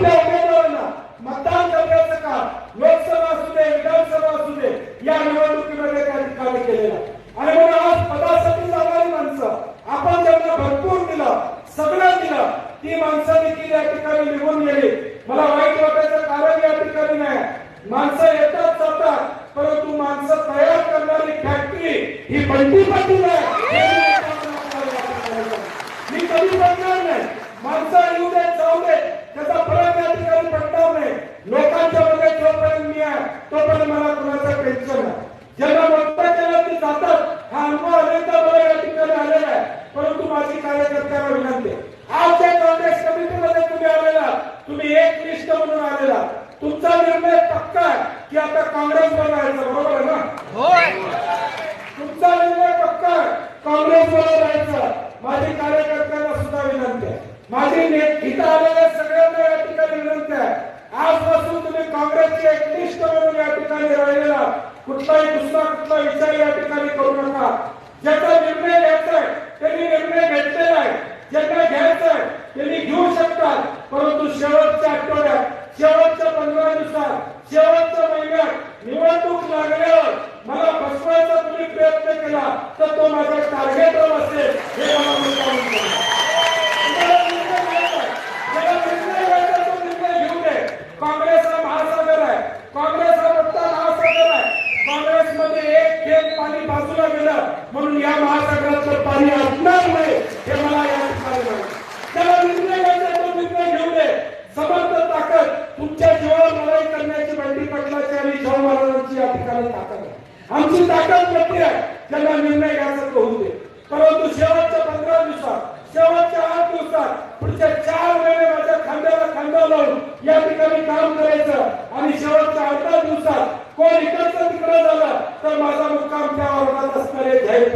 आपल्या उमेदवारांना मतदान करण्याचं काम लोकसभा असू दे विधानसभा असू दे या निवडणुकीमध्ये त्या ठिकाणी केलेलं आणि म्हणून आज पदासाठी जाणारी माणसं आपण त्यांना भरपूर दिलं सगळं दिलं ती माणसं देखील या ठिकाणी निघून गेली. मला वाईट वाटायचं कारण या ठिकाणी नाही. माणसं येतात जातात परंतु माणसं तयार करणारी फॅक्टरी ही बंदी पाटील आहे. मी कधी म्हणणार नाही. माणसं येऊ द्यायचं आता काँग्रेस राहायचं बरोबर आहे ना? तुमचा निर्णय पक्का काँग्रेस राहायचा. माझी कार्यकर्त्यांना सुद्धा विनंती आहे. माझी इथं आलेल्या सगळ्यांना या ठिकाणी विनंती आहे. आजपासून तुम्ही काँग्रेसचे एकनिष्ठ म्हणून या ठिकाणी राहिलेला कुठलाही दुसरा कुठला विचार या ठिकाणी करू नका. ज्याचा निर्णय घ्यायचा मागल्यावर मला बसवायचा तुम्ही प्रयत्न केला तर तो माझा टार्गेटर असेल हे मला काँग्रेस हा महासागर आहे. काँग्रेस हा मोठा महासागर आहे. काँग्रेसमध्ये एक खेळ पाणी बाजूला गेलं म्हणून या महासागरातलं पाणी असणार ठिकाणी ताकद आहे. आमची ताकद मोठी आहे. त्यांना निर्णय घ्यायचा होऊ दे. परंतु शेवटच्या पंधरा दिवसात शेवटच्या आठ दिवसात पुढच्या चार महिने माझ्या खांद्याला खांदा लावून या ठिकाणी काम करायचं आणि शेवटच्या अठरा दिवसात कोण इकडचं तिकडे झालं तर माझा मुक्काम त्यावर असणारे जाहीर